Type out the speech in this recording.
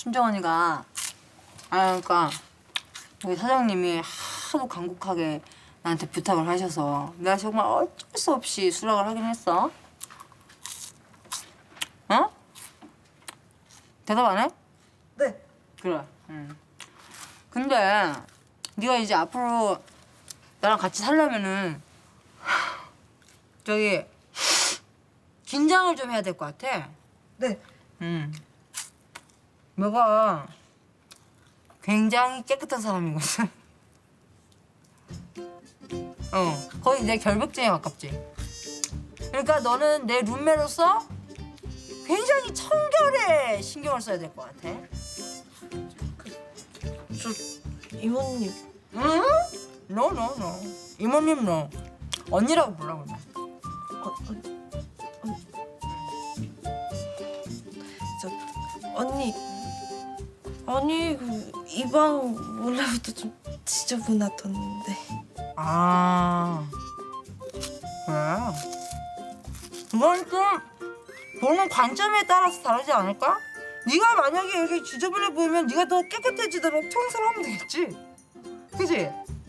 순정 언니가 아 그러니까 우리 사장님이 하도 간곡하게 나한테 부탁을 하셔서 내가 정말 어쩔 수 없이 수락을 하긴 했어. 어? 대답 안 해? 네. 그래. 응. 근데 네가 이제 앞으로 나랑 같이 살려면은 저기 긴장을 좀 해야 될 것 같아. 네. 응. 너가 굉장히 깨끗한 사람이거든. 어, 거의 내 결벽증에 가깝지. 그러니까 너는 내 룸메로서 굉장히 청결에 신경을 써야 될 것 같아. 저 이모님 응? No, no, no. 이모님 no. 언니라고 불러 그냥. 어, 어, 어, 저 언니 아니 그이방 원래부터 좀 지저분하던데 아, 그래. 그건 좀 보는 관점에 따라서 다르지 않을까? 네가 만약에 이렇게 지저분해 보이면 네가 더 깨끗해지도록 청소를 하면 되겠지. 그지? 음.